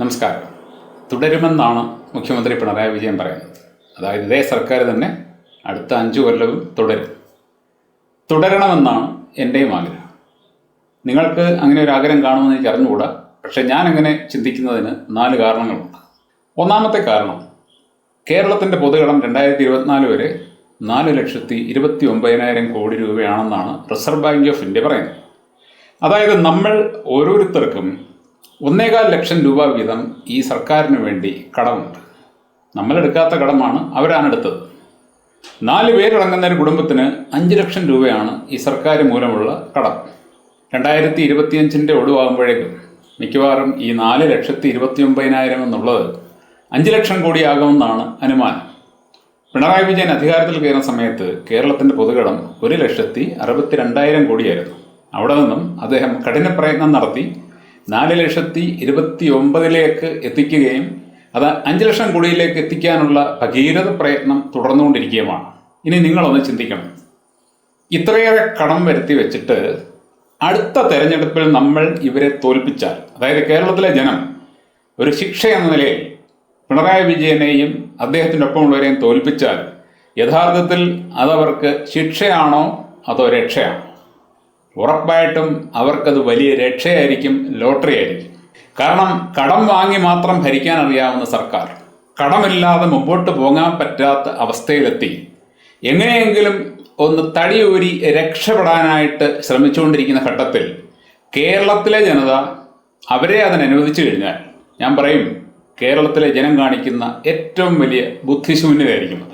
നമസ്കാരം. തുടരുമെന്നാണ് മുഖ്യമന്ത്രി പിണറായി വിജയൻ പറയുന്നത്. അതായത് ഇതേ സർക്കാർ തന്നെ അടുത്ത അഞ്ചു കൊല്ലവും തുടരും. തുടരണമെന്നാണ് എന്റെയും ആഗ്രഹം. നിങ്ങൾക്ക് അങ്ങനെ ഒരു ആഗ്രഹം കാണുമെന്ന് എനിക്ക് അറിഞ്ഞുകൂടാ. പക്ഷേ ഞാൻ അങ്ങനെ ചിന്തിക്കുന്നതിന് നാല് കാരണങ്ങളുണ്ട്. ഒന്നാമത്തെ കാരണം കേരളത്തിന്റെ പൊതുകടം രണ്ടായിരത്തി ഇരുപത്തിനാല് വരെ നാല് ലക്ഷത്തി ഇരുപത്തി ഒമ്പതിനായിരം കോടി രൂപയാണെന്നാണ് റിസർവ് ബാങ്ക് ഓഫ് ഇന്ത്യ പറയുന്നത്. അതായത് നമ്മൾ ഓരോരുത്തർക്കും ഒന്നേകാൽ ലക്ഷം രൂപ വീതം ഈ സർക്കാരിന് വേണ്ടി കടമുണ്ട്. നമ്മളെടുക്കാത്ത കടമാണ് അവരാണ് എടുത്തത് നാല് പേരടങ്ങുന്ന ഒരു കുടുംബത്തിന് അഞ്ച് ലക്ഷം രൂപയാണ് ഈ സർക്കാർ മൂലമുള്ള കടം. രണ്ടായിരത്തി ഇരുപത്തിയഞ്ചിന്റെ ഒടുവാകുമ്പോഴേക്കും മിക്കവാറും ഈ നാല് ലക്ഷത്തി ഇരുപത്തി ഒമ്പതിനായിരം എന്നുള്ളത് അഞ്ച് ലക്ഷം കോടിയാകുമെന്നാണ് അനുമാനം. പിണറായി വിജയൻ അധികാരത്തിൽ കയറുന്ന സമയത്ത് കേരളത്തിന്റെ പൊതുകടം ഒരു ലക്ഷത്തി അറുപത്തി രണ്ടായിരം കോടിയായിരുന്നു. അവിടെ നിന്നും അദ്ദേഹം കഠിന പ്രയത്നം നടത്തി നാല് ലക്ഷത്തി ഇരുപത്തി ഒമ്പതിലേക്ക് എത്തിക്കുകയും അത് അഞ്ച് ലക്ഷം കോടിയിലേക്ക് എത്തിക്കാനുള്ള ഭഗീരഥ പ്രയത്നം തുടർന്നുകൊണ്ടിരിക്കുകയുമാണ്. ഇനി നിങ്ങളൊന്ന് ചിന്തിക്കണം. ഇത്രയേറെ കടം വരുത്തി വെച്ചിട്ട് അടുത്ത തെരഞ്ഞെടുപ്പിൽ നമ്മൾ ഇവരെ തോൽപ്പിച്ചാൽ അതായത് കേരളത്തിലെ ജനം ഒരു ശിക്ഷ എന്ന നിലയിൽ പിണറായി വിജയനെയും അദ്ദേഹത്തിന്റെ ഒപ്പമുള്ളവരെയും തോൽപ്പിച്ചാൽ യഥാർത്ഥത്തിൽ അതവർക്ക് ശിക്ഷയാണോ അതോ രക്ഷയാണോ? ഉറപ്പായിട്ടും അവർക്കത് വലിയ രക്ഷയായിരിക്കും ലോട്ടറി ആയിരിക്കും കാരണം കടം വാങ്ങി മാത്രം ഭരിക്കാൻ അറിയാവുന്ന സർക്കാർ കടമില്ലാതെ മുമ്പോട്ട് പോകാൻ പറ്റാത്ത അവസ്ഥയിലെത്തി. എങ്ങനെയെങ്കിലും ഒന്ന് തടിയൂരി രക്ഷപ്പെടാനായിട്ട് ശ്രമിച്ചുകൊണ്ടിരിക്കുന്ന ഘട്ടത്തിൽ കേരളത്തിലെ ജനത അവരെ അതിനനുവദിച്ചു കഴിഞ്ഞാൽ ഞാൻ പറയും കേരളത്തിലെ ജനം കാണിക്കുന്ന ഏറ്റവും വലിയ ബുദ്ധിശൂന്യതയായിരിക്കും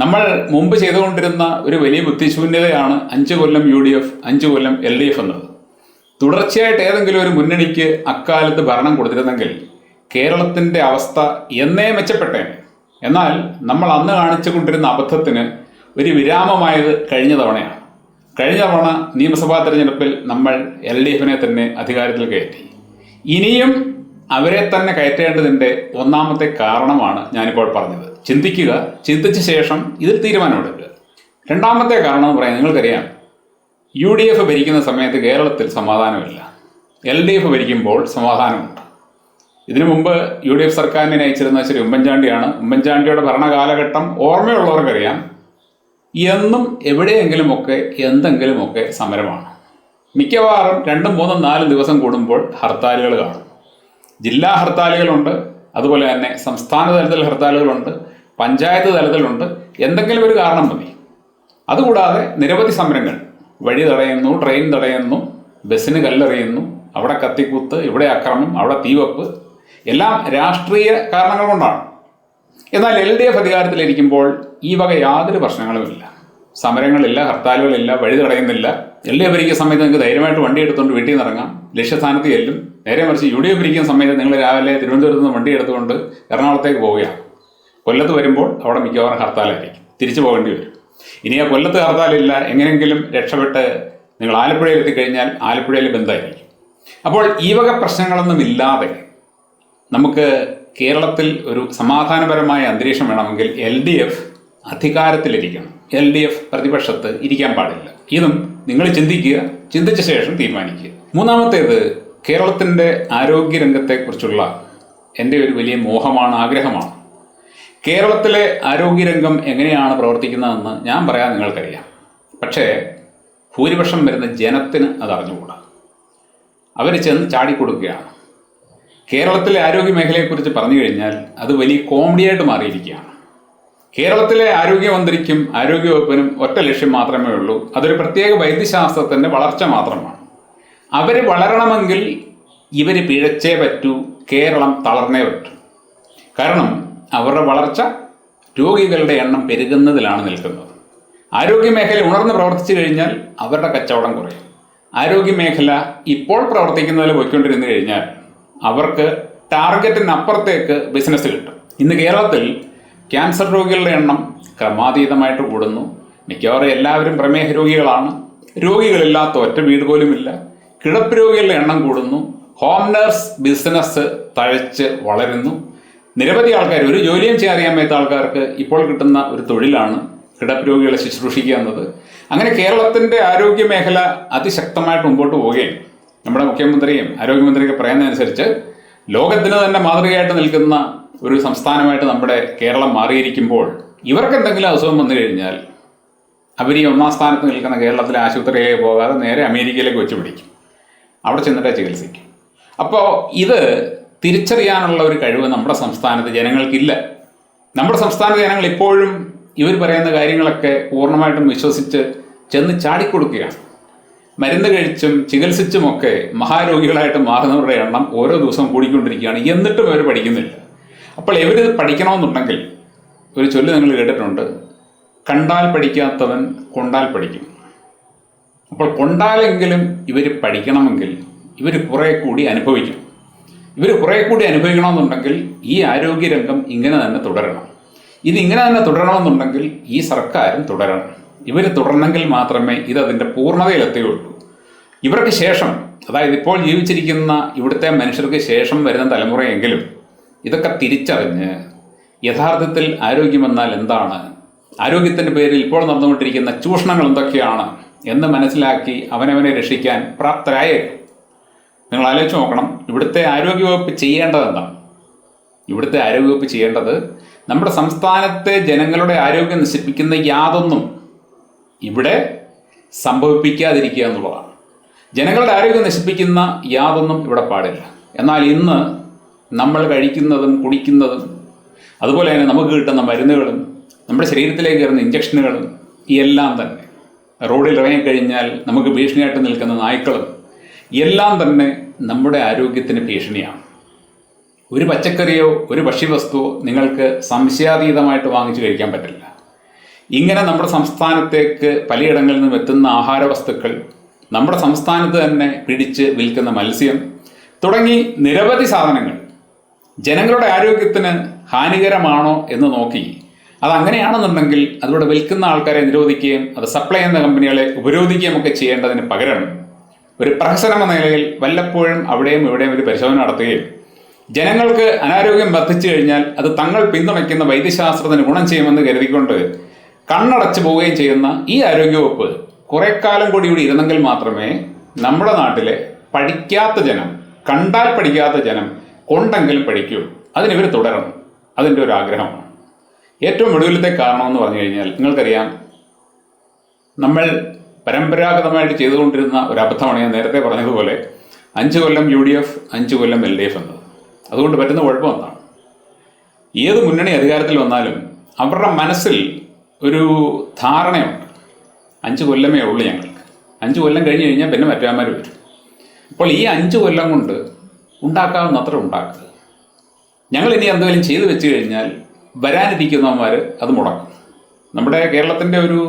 നമ്മൾ മുമ്പ് ചെയ്തുകൊണ്ടിരുന്ന ഒരു വലിയ ബുദ്ധിശൂന്യതയാണ് അഞ്ചു കൊല്ലം യു ഡി എഫ് അഞ്ച് കൊല്ലം എൽ ഡി എഫ് എന്നത് തുടർച്ചയായിട്ട് ഏതെങ്കിലും ഒരു മുന്നണിക്ക് അക്കാലത്ത് ഭരണം കൊടുത്തിരുന്നെങ്കിൽ കേരളത്തിന്റെ അവസ്ഥ എന്നേ മെച്ചപ്പെട്ടേനെ. എന്നാൽ നമ്മൾ അന്ന് കാണിച്ചു കൊണ്ടിരുന്ന അബദ്ധത്തിന് ഒരു വിരാമമായത് കഴിഞ്ഞ തവണയാണ്. കഴിഞ്ഞ തവണ നിയമസഭാ തെരഞ്ഞെടുപ്പിൽ നമ്മൾ എൽ ഡി എഫിനെ തന്നെ അധികാരത്തിൽ കയറ്റി. ഇനിയും അവരെ തന്നെ കയറ്റേണ്ടതിന്റെ ഒന്നാമത്തെ കാരണമാണ് ഞാനിപ്പോൾ പറഞ്ഞത്. ചിന്തിക്കുക ചിന്തിച്ച ശേഷം ഇതിൽ തീരുമാനമെടുക്കുക. രണ്ടാമത്തെ കാരണം എന്ന് പറയാൻ നിങ്ങൾക്കറിയാം. യു ഡി എഫ് ഭരിക്കുന്ന സമയത്ത് കേരളത്തിൽ സമാധാനമില്ല. എൽ ഡി എഫ് ഭരിക്കുമ്പോൾ സമാധാനമുണ്ട്. ഇതിനു മുമ്പ് യു ഡി എഫ് സർക്കാരിനെ നയിച്ചിരുന്ന ശ്രീ ഉമ്മൻചാണ്ടിയാണ്. ഉമ്മൻചാണ്ടിയുടെ ഭരണകാലഘട്ടം ഓർമ്മയുള്ളവർക്കറിയാം. എന്നും എവിടെയെങ്കിലുമൊക്കെ എന്തെങ്കിലുമൊക്കെ സമരമാണ്. മിക്കവാറും രണ്ടും മൂന്നും നാലും ദിവസം കൂടുമ്പോൾ ഹർത്താലുകൾ കാണും. ജില്ലാ ഹർത്താലുകളുണ്ട്. അതുപോലെ തന്നെ സംസ്ഥാന തലത്തിൽ ഹർത്താലുകളുണ്ട്. പഞ്ചായത്ത് തലത്തിലുണ്ട്. എന്തെങ്കിലും ഒരു കാരണം മതി. അതുകൂടാതെ നിരവധി സമരങ്ങൾ. വഴി തടയുന്നു ട്രെയിൻ തടയുന്നു ബസ്സിന് കല്ലെറിയുന്നു അവിടെ കത്തിക്കുത്ത് ഇവിടെ അക്രമം അവിടെ തീവപ്പ്. എല്ലാം രാഷ്ട്രീയ കാരണങ്ങൾ കൊണ്ടാണ്. എന്നാൽ എൽ ഡി എഫ് അധികാരത്തിലിരിക്കുമ്പോൾ ഈ വക യാതൊരു പ്രശ്നങ്ങളുമില്ല. സമരങ്ങളില്ല ഹർത്താലുകളില്ല വഴി തടയുന്നില്ല. എൽ ഡി എഫ് ഭരിക്കുന്ന സമയത്ത് നിങ്ങൾക്ക് ധൈര്യമായിട്ട് വണ്ടി എടുത്തുകൊണ്ട് വീട്ടിൽ നിന്ന് ഇറങ്ങാം. ലക്ഷ്യസ്ഥാനത്ത് ചെല്ലും. നേരെ മറിച്ച് യു ഡി എഫ് ഭരിക്കുന്ന സമയത്ത് നിങ്ങൾ രാവിലെ തിരുവനന്തപുരത്ത് നിന്ന് വണ്ടി എടുത്തുകൊണ്ട് എറണാകുളത്തേക്ക് പോവുകയാണ്. കൊല്ലത്ത് വരുമ്പോൾ അവിടെ മിക്കവാറും ഹർത്താലായിരിക്കും. തിരിച്ചു പോകേണ്ടി വരും. ഇനി ആ കൊല്ലത്ത് ഹർത്താലില്ല എങ്ങനെയെങ്കിലും രക്ഷപ്പെട്ട് നിങ്ങൾ ആലപ്പുഴയിൽ എത്തിക്കഴിഞ്ഞാൽ ആലപ്പുഴയിൽ ബന്ധമായിരിക്കും അപ്പോൾ ഈ വക പ്രശ്നങ്ങളൊന്നും ഇല്ലാതെ നമുക്ക് കേരളത്തിൽ ഒരു സമാധാനപരമായ അന്തരീക്ഷം വേണമെങ്കിൽ എൽ ഡി എഫ് അധികാരത്തിലിരിക്കണം. എൽ ഡി എഫ് പ്രതിപക്ഷത്ത് ഇരിക്കാൻ പാടില്ല. ഇതും നിങ്ങൾ ചിന്തിക്കുക ചിന്തിച്ച ശേഷം തീരുമാനിക്കുക. മൂന്നാമത്തേത് കേരളത്തിന്റെ ആരോഗ്യരംഗത്തെക്കുറിച്ചുള്ള എന്റെ ഒരു വലിയ മോഹമാണ് ആഗ്രഹമാണ്. കേരളത്തിലെ ആരോഗ്യരംഗം എങ്ങനെയാണ് പ്രവർത്തിക്കുന്നതെന്ന് ഞാൻ പറയാൻ നിങ്ങൾക്കറിയാം. പക്ഷേ ഭൂരിപക്ഷം വരുന്ന ജനത്തിന് അത് അറിഞ്ഞുകൂടാ. അവർ ചെന്ന് ചാടിക്കൊടുക്കുകയാണ്. കേരളത്തിലെ ആരോഗ്യ മേഖലയെക്കുറിച്ച് പറഞ്ഞു കഴിഞ്ഞാൽ അത് വലിയ കോമഡിയായിട്ട് മാറിയിരിക്കുകയാണ്. കേരളത്തിലെ ആരോഗ്യമന്ത്രിക്കും ആരോഗ്യവകുപ്പിനും ഒറ്റ ലക്ഷ്യം മാത്രമേ ഉള്ളൂ. അതൊരു പ്രത്യേക വൈദ്യശാസ്ത്രത്തിന്റെ വളർച്ച മാത്രമാണ്. അവർ വളരണമെങ്കിൽ ഇവർ പിഴച്ചേ പറ്റൂ കേരളം തളർന്നേ പറ്റൂ. കാരണം അവരുടെ വളർച്ച രോഗികളുടെ എണ്ണം പെരുകുന്നതിലാണ് നിൽക്കുന്നത്. ആരോഗ്യമേഖല ഉണർന്ന് പ്രവർത്തിച്ചു കഴിഞ്ഞാൽ അവരുടെ കച്ചവടം കുറയും. ആരോഗ്യമേഖല ഇപ്പോൾ പ്രവർത്തിക്കുന്നതിൽ പോയിക്കൊണ്ടിരുന്നു കഴിഞ്ഞാൽ അവർക്ക് ടാർഗറ്റിനപ്പുറത്തേക്ക് ബിസിനസ് കിട്ടും. ഇന്ന് കേരളത്തിൽ ക്യാൻസർ രോഗികളുടെ എണ്ണം ക്രമാതീതമായിട്ട് കൂടുന്നു. മിക്കവാറും എല്ലാവരും പ്രമേഹ രോഗികളാണ്. രോഗികളില്ലാത്ത ഒറ്റ വീട് പോലുമില്ല കിടപ്പ് രോഗികളുടെ എണ്ണം കൂടുന്നു. ഹോം നഴ്സ് ബിസിനസ് തഴച്ച് വളരുന്നു. നിരവധി ആൾക്കാർ ഒരു ജോലിയും ചെയ്യാൻ അറിയാൻ ആൾക്കാർക്ക് ഇപ്പോൾ കിട്ടുന്ന ഒരു തൊഴിലാണ് കിടപ്പ് രോഗികളെ ശുശ്രൂഷിക്കുക എന്നത്. അങ്ങനെ കേരളത്തിന്റെ ആരോഗ്യ മേഖല അതിശക്തമായിട്ട് മുമ്പോട്ട് പോവുകയും നമ്മുടെ മുഖ്യമന്ത്രിയും ആരോഗ്യമന്ത്രിയൊക്കെ പറയുന്നതനുസരിച്ച് ലോകത്തിന് തന്നെ മാതൃകയായിട്ട് നിൽക്കുന്ന ഒരു സംസ്ഥാനമായിട്ട് നമ്മുടെ കേരളം മാറിയിരിക്കുമ്പോൾ ഇവർക്ക് എന്തെങ്കിലും അസുഖം വന്നു കഴിഞ്ഞാൽ അവർ ഈ ഒന്നാം സ്ഥാനത്ത് നിൽക്കുന്ന കേരളത്തിലെ ആശുപത്രിയിലേക്ക് പോകാതെ നേരെ അമേരിക്കയിലേക്ക് വെച്ച് പിടിക്കും. അവിടെ ചെന്നിട്ടേ ചികിത്സിക്കും. അപ്പോൾ ഇത് തിരിച്ചറിയാനുള്ള ഒരു കഴിവ് നമ്മുടെ സംസ്ഥാനത്ത് ജനങ്ങൾക്കില്ല. നമ്മുടെ സംസ്ഥാന ജനങ്ങൾ ഇപ്പോഴും ഇവർ പറയുന്ന കാര്യങ്ങളൊക്കെ പൂർണമായിട്ടും വിശ്വസിച്ച് ചെന്ന് ചാടിക്കൊടുക്കുകയാണ്. മരുന്ന് കഴിച്ചും ചികിത്സിച്ചുമൊക്കെ മഹാരോഗികളായിട്ട് മാറുന്നവരുടെ എണ്ണം ഓരോ ദിവസവും കൂടിക്കൊണ്ടിരിക്കുകയാണ്. എന്നിട്ടും അവർ പഠിക്കുന്നില്ല. അപ്പോൾ ഇവർ പഠിക്കണമെന്നുണ്ടെങ്കിൽ ഒരു ചൊല്ല് നിങ്ങൾ കേട്ടിട്ടുണ്ട് കണ്ടാൽ പഠിക്കാത്തവൻ കൊണ്ടാൽ പഠിക്കും. അപ്പോൾ കൊണ്ടാലെങ്കിലും ഇവർ പഠിക്കണമെങ്കിൽ ഇവർ കുറേ കൂടി അനുഭവിക്കണം. ഇവർ കുറേ കൂടി അനുഭവിക്കണമെന്നുണ്ടെങ്കിൽ ഈ ആരോഗ്യരംഗം ഇങ്ങനെ തന്നെ തുടരണം. ഇത് ഇങ്ങനെ തന്നെ തുടരണമെന്നുണ്ടെങ്കിൽ ഈ സർക്കാരും തുടരണം. ഇവർ തുടരണമെങ്കിൽ മാത്രമേ ഇത് അതിന്റെ പൂർണതയിലെത്തുകയുള്ളൂ ഇവർക്ക് ശേഷം അതായത് ഇപ്പോൾ ജീവിച്ചിരിക്കുന്ന ഇവിടുത്തെ മനുഷ്യർക്ക് ശേഷം വരുന്ന തലമുറയെങ്കിലും ഇതൊക്കെ തിരിച്ചറിഞ്ഞ് യഥാർത്ഥത്തിൽ ആരോഗ്യമെന്നാൽ എന്താണ്? ആരോഗ്യത്തിന്റെ പേരിൽ ഇപ്പോൾ നടന്നുകൊണ്ടിരിക്കുന്ന ചൂഷണങ്ങൾ എന്തൊക്കെയാണ് എന്ന് മനസ്സിലാക്കി അവനവനെ രക്ഷിക്കാൻ പ്രാപ്തരായേക്കും. നിങ്ങൾ ആലോചിച്ച് നോക്കണം. ഇവിടുത്തെ ആരോഗ്യവകുപ്പ് ചെയ്യേണ്ടത് എന്താണ് ഇവിടുത്തെ ആരോഗ്യവകുപ്പ് ചെയ്യേണ്ടത് നമ്മുടെ സംസ്ഥാനത്തെ ജനങ്ങളുടെ ആരോഗ്യം നശിപ്പിക്കുന്ന യാതൊന്നും ഇവിടെ സംഭവിപ്പിക്കാതിരിക്കുക എന്നുള്ളതാണ്. ജനങ്ങളുടെ ആരോഗ്യം നശിപ്പിക്കുന്ന യാതൊന്നും ഇവിടെ പാടില്ല. എന്നാൽ ഇന്ന് നമ്മൾ കഴിക്കുന്നതും കുടിക്കുന്നതും അതുപോലെ തന്നെ നമുക്ക് കിട്ടുന്ന മരുന്നുകളും നമ്മുടെ ശരീരത്തിലേക്ക് കയറുന്ന ഇഞ്ചക്ഷനുകളും എല്ലാം തന്നെ. റോഡിൽ ഇറങ്ങിക്കഴിഞ്ഞാൽ നമുക്ക് ഭീഷണിയായിട്ട് നിൽക്കുന്ന നായ്ക്കളും എല്ലാം തന്നെ നമ്മുടെ ആരോഗ്യത്തിന് ഭീഷണിയാണ്. ഒരു പച്ചക്കറിയോ ഒരു ഭക്ഷ്യവസ്തുവോ നിങ്ങൾക്ക് സംശയാതീതമായിട്ട് വാങ്ങിച്ചു കഴിക്കാൻ പറ്റില്ല. ഇങ്ങനെ നമ്മുടെ സംസ്ഥാനത്തേക്ക് പലയിടങ്ങളിൽ നിന്നും എത്തുന്ന ആഹാര വസ്തുക്കൾ നമ്മുടെ സംസ്ഥാനത്ത് തന്നെ പിടിച്ച് വിൽക്കുന്ന മത്സ്യം തുടങ്ങി നിരവധി സാധനങ്ങൾ ജനങ്ങളുടെ ആരോഗ്യത്തിന് ഹാനികരമാണോ എന്ന് നോക്കി അത് അങ്ങനെയാണെന്നുണ്ടെങ്കിൽ അതിലൂടെ വിൽക്കുന്ന ആൾക്കാരെ നിരോധിക്കുകയും അത് സപ്ലൈ ചെയ്യുന്ന കമ്പനികളെ ഉപരോധിക്കുകയും ഒക്കെ ചെയ്യേണ്ടതിന് പകരം ഒരു പ്രഹസനം നിലയിൽ വല്ലപ്പോഴും അവിടെയും ഇവിടെയും ഒരു പരിശോധന നടത്തുകയും ജനങ്ങൾക്ക് അനാരോഗ്യം വർദ്ധിച്ചു കഴിഞ്ഞാൽ അത് തങ്ങൾ പിന്തുണയ്ക്കുന്ന വൈദ്യശാസ്ത്രത്തിന് ഗുണം ചെയ്യുമെന്ന് കരുതിക്കൊണ്ട് കണ്ണടച്ചു പോവുകയും ചെയ്യുന്ന ഈ ആരോഗ്യവകുപ്പ് കുറെ കാലം കൂടി ഇവിടെ ഇരുന്നെങ്കിൽ മാത്രമേ നമ്മുടെ നാട്ടിലെ പഠിക്കാത്ത ജനം കണ്ടാൽ പഠിക്കാത്ത ജനം കൊണ്ടെങ്കിലും പഠിക്കൂ. അതിനിവർ തുടരണം. അതിന്റെ ഒരു ആഗ്രഹമാണ്. ഏറ്റവും ഒടുവിലത്തെ കാരണം എന്ന് പറഞ്ഞു കഴിഞ്ഞാൽ നിങ്ങൾക്കറിയാം നമ്മൾ പരമ്പരാഗതമായിട്ട് ചെയ്തുകൊണ്ടിരുന്ന ഒരു അബദ്ധമാണ് ഞാൻ നേരത്തെ പറഞ്ഞതുപോലെ അഞ്ച് കൊല്ലം യു ഡി എഫ് അഞ്ച് കൊല്ലം എൽ ഡി എഫ് എന്നത്. അതുകൊണ്ട് പറ്റുന്ന കുഴപ്പം എന്താണ്? ഏത് മുന്നണി അധികാരത്തിൽ വന്നാലും അവരുടെ മനസ്സിൽ ഒരു ധാരണയുണ്ട്. അഞ്ച് കൊല്ലമേ ഉള്ളൂ ഞങ്ങൾക്ക്. അഞ്ച് കൊല്ലം കഴിഞ്ഞ് കഴിഞ്ഞാൽ പിന്നെ മറ്റാമാർ വരും. അപ്പോൾ ഈ അഞ്ച് കൊല്ലം കൊണ്ട് ഉണ്ടാക്കാവുന്ന അത്ര ഉണ്ടാക്കുക ഞങ്ങൾ ഇനി എന്തെങ്കിലും ചെയ്തു വെച്ച് കഴിഞ്ഞാൽ വരാനിരിക്കുന്നവന്മാർ അത് മുടക്കും. നമ്മുടെ കേരളത്തിന്റെ ഒരു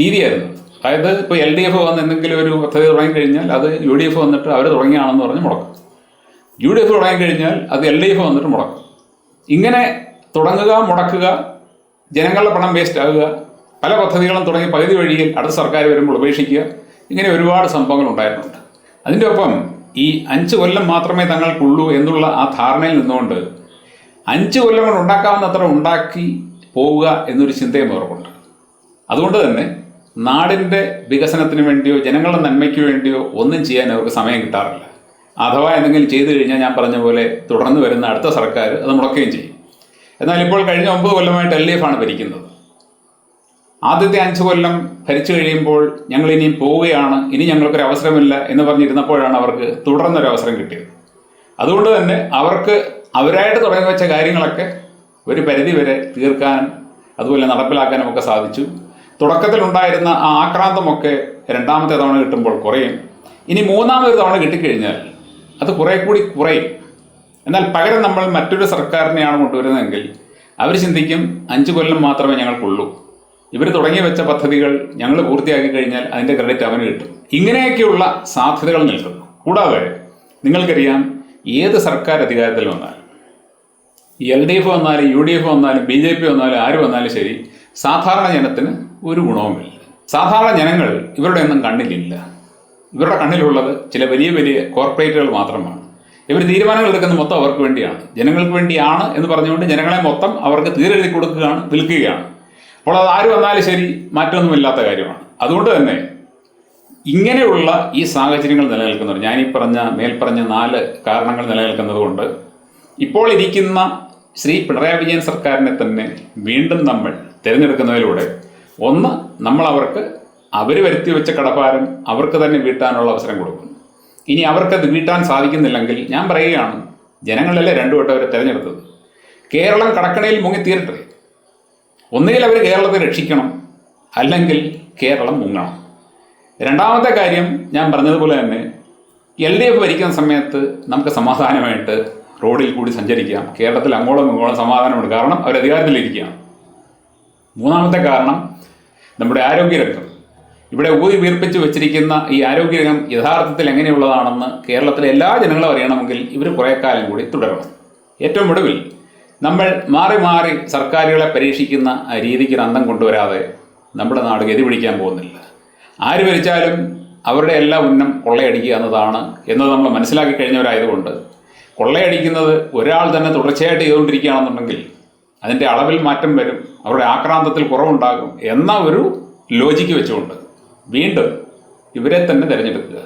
രീതിയായിരുന്നു. അതായത് ഇപ്പോൾ എൽ ഡി എഫ് വന്ന് എന്തെങ്കിലും ഒരു പദ്ധതി തുടങ്ങിക്കഴിഞ്ഞാൽ അത് യു ഡി എഫ് വന്നിട്ട് അവർ തുടങ്ങിയാണെന്ന് പറഞ്ഞ് മുടക്കും. യു ഡി എഫ് തുടങ്ങിക്കഴിഞ്ഞാൽ അത് എൽ ഡി എഫ് വന്നിട്ട് മുടക്കും. ഇങ്ങനെ തുടങ്ങുക മുടക്കുക ജനങ്ങളുടെ പണം വേസ്റ്റ് ആകുക പല പദ്ധതികളും തുടങ്ങി പകുതി വഴിയിൽ അടുത്ത സർക്കാർ വരുമ്പോൾ ഉപേക്ഷിക്കുക ഇങ്ങനെ ഒരുപാട് സംഭവങ്ങൾ ഉണ്ടായിട്ടുണ്ട്. അതിന്റെ ഒപ്പം ഈ അഞ്ച് കൊല്ലം മാത്രമേ തങ്ങൾക്കുള്ളൂ എന്നുള്ള ആ ധാരണയിൽ നിന്നുകൊണ്ട് അഞ്ച് കൊല്ലം കൊണ്ട് ഉണ്ടാക്കാവുന്നത്ര ഉണ്ടാക്കി പോവുക എന്നൊരു ചിന്തയും അവർക്കുണ്ട് അതുകൊണ്ട് തന്നെ നാടിന്റെ വികസനത്തിന് വേണ്ടിയോ ജനങ്ങളുടെ നന്മയ്ക്ക് വേണ്ടിയോ ഒന്നും ചെയ്യാൻ അവർക്ക് സമയം കിട്ടാറില്ല. അഥവാ എന്തെങ്കിലും ചെയ്തു കഴിഞ്ഞാൽ ഞാൻ പറഞ്ഞ പോലെ തുടർന്ന് വരുന്ന അടുത്ത സർക്കാർ അത് മുടക്കുകയും ചെയ്യും. എന്നാൽ ഇപ്പോൾ കഴിഞ്ഞ ഒമ്പത് കൊല്ലമായിട്ട് എൽ ഡി എഫ് ആണ് ഭരിക്കുന്നത്. ആദ്യത്തെ അഞ്ച് കൊല്ലം ഭരിച്ചു കഴിയുമ്പോൾ ഞങ്ങൾ ഇനിയും പോവുകയാണ് ഇനി ഞങ്ങൾക്കൊരു അവസരമില്ല എന്ന് പറഞ്ഞിരുന്നപ്പോഴാണ് അവർക്ക് തുടർന്നൊരു അവസരം കിട്ടിയത്. അതുകൊണ്ട് തന്നെ അവർക്ക് അവരായിട്ട് തുടങ്ങി വെച്ച കാര്യങ്ങളൊക്കെ ഒരു പരിധി വരെ തീർക്കാനും അതുപോലെ നടപ്പിലാക്കാനും ഒക്കെ സാധിച്ചു. തുടക്കത്തിലുണ്ടായിരുന്ന ആ ആക്രാന്തമൊക്കെ രണ്ടാമത്തെ തവണ കിട്ടുമ്പോൾ കുറയും. ഇനി മൂന്നാമത് തവണ കിട്ടിക്കഴിഞ്ഞാൽ അത് കുറെ കൂടി കുറയും. എന്നാൽ പകരം നമ്മൾ മറ്റൊരു സർക്കാരിനെയാണ് കൊണ്ടുവരുന്നതെങ്കിൽ അവർ ചിന്തിക്കും അഞ്ച് കൊല്ലം മാത്രമേ ഞങ്ങൾക്കുള്ളൂ. ഇവർ തുടങ്ങി വെച്ച പദ്ധതികൾ ഞങ്ങൾ പൂർത്തിയാക്കി കഴിഞ്ഞാൽ അതിന്റെ ക്രെഡിറ്റ് അവന് കിട്ടും. ഇങ്ങനെയൊക്കെയുള്ള സാധ്യതകൾ നിൽക്കുന്നു കൂടാതെ നിങ്ങൾക്കറിയാം ഏത് സർക്കാർ അധികാരത്തിൽ വന്നാലും എൽ ഡി എഫ് വന്നാലും യു ഡി എഫ് വന്നാലും ബി ജെ പി വന്നാലും ആര് വന്നാലും ശരി സാധാരണ ജനത്തിന് ഒരു ഗുണവുമില്ല. സാധാരണ ജനങ്ങൾ ഇവരുടെ ഒന്നും കണ്ണിലില്ല. ഇവരുടെ കണ്ണിലുള്ളത് ചില വലിയ വലിയ കോർപ്പറേറ്റുകൾ മാത്രമാണ്. ഇവർ തീരുമാനങ്ങൾ എടുക്കുന്ന മൊത്തം അവർക്ക് വേണ്ടിയാണ്. ജനങ്ങൾക്ക് വേണ്ടിയാണ് എന്ന് പറഞ്ഞുകൊണ്ട് ജനങ്ങളെ മൊത്തം അവർക്ക് തീരെഴുതി കൊടുക്കുകയാണ് വിൽക്കുകയാണ്. അപ്പോൾ അത് ആര് വന്നാലും ശരി മാറ്റമൊന്നുമില്ലാത്ത കാര്യമാണ്. അതുകൊണ്ട് തന്നെ ഇങ്ങനെയുള്ള ഈ സാഹചര്യങ്ങൾ നിലനിൽക്കുന്നവർ ഈ പറഞ്ഞ മേൽപ്പറഞ്ഞ നാല് കാരണങ്ങൾ നിലനിൽക്കുന്നത് കൊണ്ട് ഇപ്പോൾ ഇരിക്കുന്ന ശ്രീ പിണറായി വിജയൻ സർക്കാരിനെ തന്നെ വീണ്ടും നമ്മൾ തിരഞ്ഞെടുക്കുന്നതിലൂടെ ഒന്ന് നമ്മൾ അവർക്ക് അവർ വരുത്തി വെച്ച കടഭാരം അവർക്ക് തന്നെ വീട്ടാനുള്ള അവസരം കൊടുക്കുന്നു. ഇനി അവർക്കത് വീട്ടാൻ സാധിക്കുന്നില്ലെങ്കിൽ ഞാൻ പറയുകയാണ് ജനങ്ങളല്ലേ രണ്ടു വട്ടം അവരെ തിരഞ്ഞെടുത്തത്. കേരളം കടക്കണയിൽ മുങ്ങിത്തീരട്ടെ ഒന്നുകിൽ അവർ കേരളത്തെ രക്ഷിക്കണം അല്ലെങ്കിൽ കേരളം മുങ്ങണം. രണ്ടാമത്തെ കാര്യം ഞാൻ പറഞ്ഞതുപോലെ തന്നെ എൽ ഡി എഫ് ഭരിക്കുന്ന സമയത്ത് നമുക്ക് സമാധാനമായിട്ട് റോഡിൽ കൂടി സഞ്ചരിക്കാം. കേരളത്തിൽ അങ്ങോളം ഇങ്ങോളം സമാധാനമുണ്ട്. കാരണം അവർ അധികാരത്തിലിരിക്കുകയാണ് മൂന്നാമത്തെ കാരണം നമ്മുടെ ആരോഗ്യരംഗം ഇവിടെ ഊതി വീർപ്പിച്ച് വെച്ചിരിക്കുന്ന ഈ ആരോഗ്യരംഗം യഥാർത്ഥത്തിൽ എങ്ങനെയുള്ളതാണെന്ന് കേരളത്തിലെ എല്ലാ ജനങ്ങളും അറിയണമെങ്കിൽ ഇവർ കുറേ കാലം കൂടി തുടരണം. ഏറ്റവും ഒടുവിൽ നമ്മൾ മാറി മാറി സർക്കാരുകളെ പരീക്ഷിക്കുന്ന രീതിക്ക് അന്തം കൊണ്ടുവരാതെ നമ്മുടെ നാട് ഗതി പിടിക്കാൻ പോകുന്നില്ല. ആര് ഭരിച്ചാലും അവരുടെ എല്ലാ ഉന്നം കൊള്ളയടിക്കുക എന്നതാണ് എന്നത് നമ്മൾ മനസ്സിലാക്കി കഴിഞ്ഞവരായതുകൊണ്ട്. കൊള്ളയടിക്കുന്നത് ഒരാൾ തന്നെ തുടർച്ചയായിട്ട് ചെയ്തുകൊണ്ടിരിക്കുകയാണെന്നുണ്ടെങ്കിൽ അതിന്റെ അളവിൽ മാറ്റം വരും അവരുടെ ആക്രാന്തത്തിൽ കുറവുണ്ടാകും എന്ന ഒരു ലോജിക്ക് വെച്ചുകൊണ്ട് വീണ്ടും ഇവരെ തന്നെ തിരഞ്ഞെടുക്കുക.